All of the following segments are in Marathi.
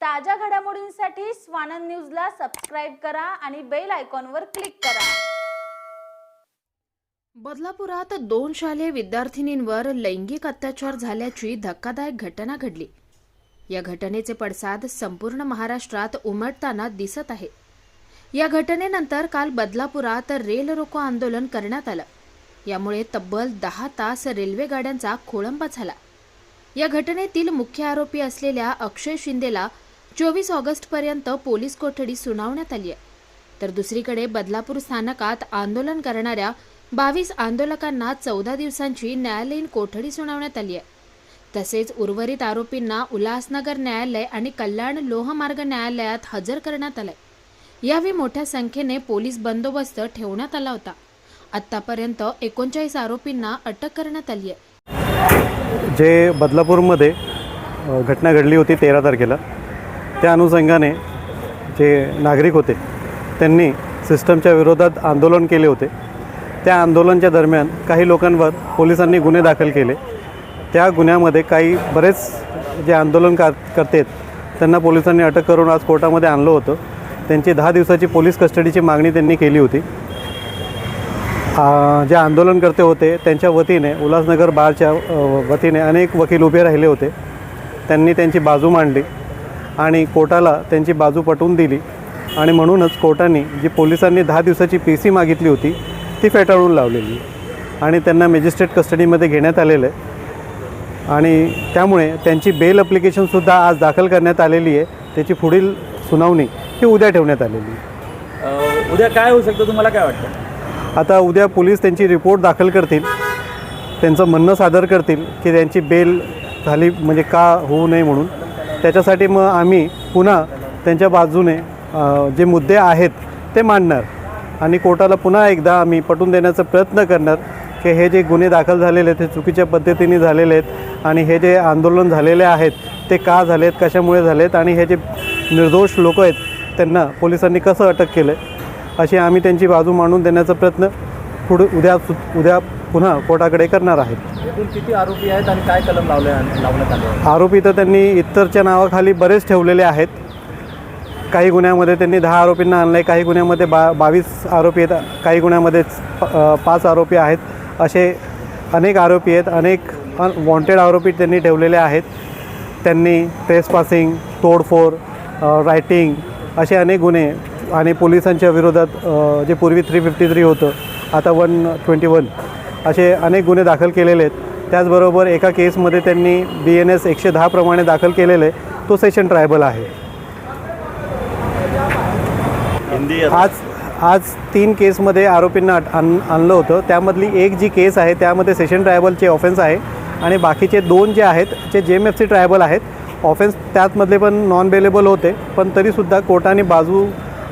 ताज्या घडामोडींसाठी स्वानंद न्यूजला सबस्क्राईब करा आणि बेल आयकॉनवर क्लिक करा. बदलापुरात दोन शालेय विद्यार्थिनींवर लैंगिक अत्याचार झाल्याची धक्कादायक घटना घडली. या घटनेचे पडसाद संपूर्ण महाराष्ट्रात उमटताना दिसत आहे. या घटनेनंतर काल बदलापुरात रेल रोको आंदोलन करण्यात आलं. यामुळे तब्बल दहा तास रेल्वे गाड्यांचा खोळंबा झाला. या घटनेतील मुख्य आरोपी असलेल्या अक्षय शिंदेला चोवीस ऑगस्टपर्यंत पोलीस कोठडी सुनावण्यात आली आहे. तर दुसरीकडे बदलापूर स्थानकात आंदोलन करणाऱ्या बावीस आंदोलकांना चौदा दिवसांची न्यायालयीन कोठडी सुनावण्यात आली आहे. तसेच उर्वरित आरोपींना उल्हासनगर न्यायालय आणि कल्याण लोहमार्ग न्यायालयात हजर करण्यात आलंय. यावेळी मोठ्या संख्येने पोलीस बंदोबस्त ठेवण्यात आला होता. आतापर्यंत एकोणचाळीस आरोपींना अटक करण्यात आली आहे. जे बदलापूरमध्ये घटना घडली होती तेरा तारखेला. त्या अनुषंगाने जे नागरिक होते त्यांनी सिस्टमच्या विरोधात आंदोलन केले होते. त्या आंदोलनाच्या दरम्यान काही लोकांवर पोलिसांनी गुन्हे दाखल केले. त्या गुन्ह्यामध्ये काही बरेच जे आंदोलन का करतेत त्यांना पोलिसांनी अटक करून आज कोर्टामध्ये आणलं होतं. त्यांची दहा दिवसाची पोलीस कस्टडीची मागणी त्यांनी केली होती. जे आंदोलनकर्ते होते त्यांच्या वतीने उल्हासनगर बारच्या वतीने अनेक वकील उभे राहिले होते. त्यांनी त्यांची बाजू मांडली. आणि कोर्टाला त्यांची बाजू पटवून दिली. आणि म्हणूनच कोर्टाने जी पोलिसांनी दहा दिवसाची पी सी मागितली होती ती फेटाळून लावलेली. आणि त्यांना मॅजिस्ट्रेट कस्टडीमध्ये घेण्यात आलेलं आहे. आणि त्यामुळे त्यांची बेल अप्लिकेशनसुद्धा आज दाखल करण्यात आलेली आहे. त्याची पुढील सुनावणी ही उद्या ठेवण्यात आलेली आहे. उद्या काय होऊ शकतं? तुम्हाला काय वाटतं? आता उद्या पोलीस त्यांची रिपोर्ट दाखल करतील. त्यांचं म्हणणं सादर करतील की त्यांची बेल झाली म्हणजे का होऊ नये म्हणून. त्याच्यासाठी मग आम्ही पुन्हा त्यांच्या बाजूने जे मुद्दे आहेत ते मांडणार. आणि कोर्टाला पुन्हा एकदा आम्ही पटवून देण्याचा प्रयत्न करणार की हे जे गुन्हे दाखल झालेले आहेत ते चुकीच्या पद्धतीने झालेले आहेत आणि हे जे आंदोलन झालेले आहेत ते का झालेत कशामुळे झालेत आणि हे जे निर्दोष लोक आहेत त्यांना पोलिसांनी कसं अटक केलं अशी आम्ही त्यांची बाजू मांडून देण्याचा प्रयत्न पुढे उद्या सु- उद्या पुन्हा कोर्टाकडे करणार आहेत. एकूण किती आरोपी आहेत आणि काय कलम लावले लावण्यात आले आहे? आरोपी तर त्यांनी इतरच्या नावाखाली बरेच ठेवलेले आहेत. काही गुन्ह्यामध्ये त्यांनी दहा आरोपींना आणलं आहे काही गुन्ह्यामध्ये बा बावीस आरोपी आहेत काही गुन्ह्यामध्ये प- अ, पाच आरोपी आहेत. असे अनेक आरोपी आहेत अनेक वॉन्टेड आरोपी त्यांनी ठेवलेले आहेत. त्यांनी ट्रेसपासिंग तोडफोड रायटिंग असे अनेक गुन्हे आणि पोलिसांच्या विरोधात अ, जे पूर्वी थ्री फिफ्टी थ्री होतं आता वन ट्वेंटी वन असे अनेक गुन्हे दाखल केलेले आहेत. त्याचबरोबर एका केसमध्ये त्यांनी बी एन एस एकशे दहाप्रमाणे दाखल केलेलं. आहे तो सेशन ट्रायबल आहे. आज आज तीन केसमध्ये आरोपींना आणलं होतं. त्यामधली एक जी केस आहे त्यामध्ये सेशन ट्रायबलचे ऑफेन्स आहे आणि बाकीचे दोन जे आहेत ते J M F C triable आहेत ऑफेन्स त्यातमधले पण नॉन बेलेबल होते. पण तरीसुद्धा कोर्टाने बाजू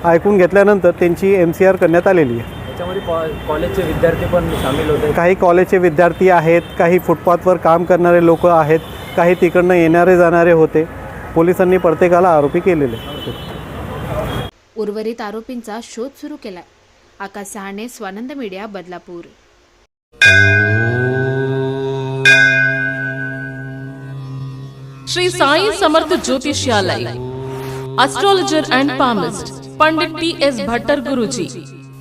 ऐकून घेतल्यानंतर त्यांची एम सी आर करण्यात आलेली आहे. त्याच्यामध्ये कॉ- कॉलेजचे विद्यार्थी पण सामील होते. काही कॉलेजचे विद्यार्थी आहेत काही फुटपाथवर काम करणारे लोक आहेत काही तिकडनं येणारे जाणारे होते. पोलिसांनी प्रत्येकाला आरोपी केलेले उर्वरित आरोपींचा शोध सुरू केलाय. Akash Sahane Swanand media Badlapur. Shri Sai Samarth Jyotishalaya astrologer and palmist Pandit T S Bhattar Guruji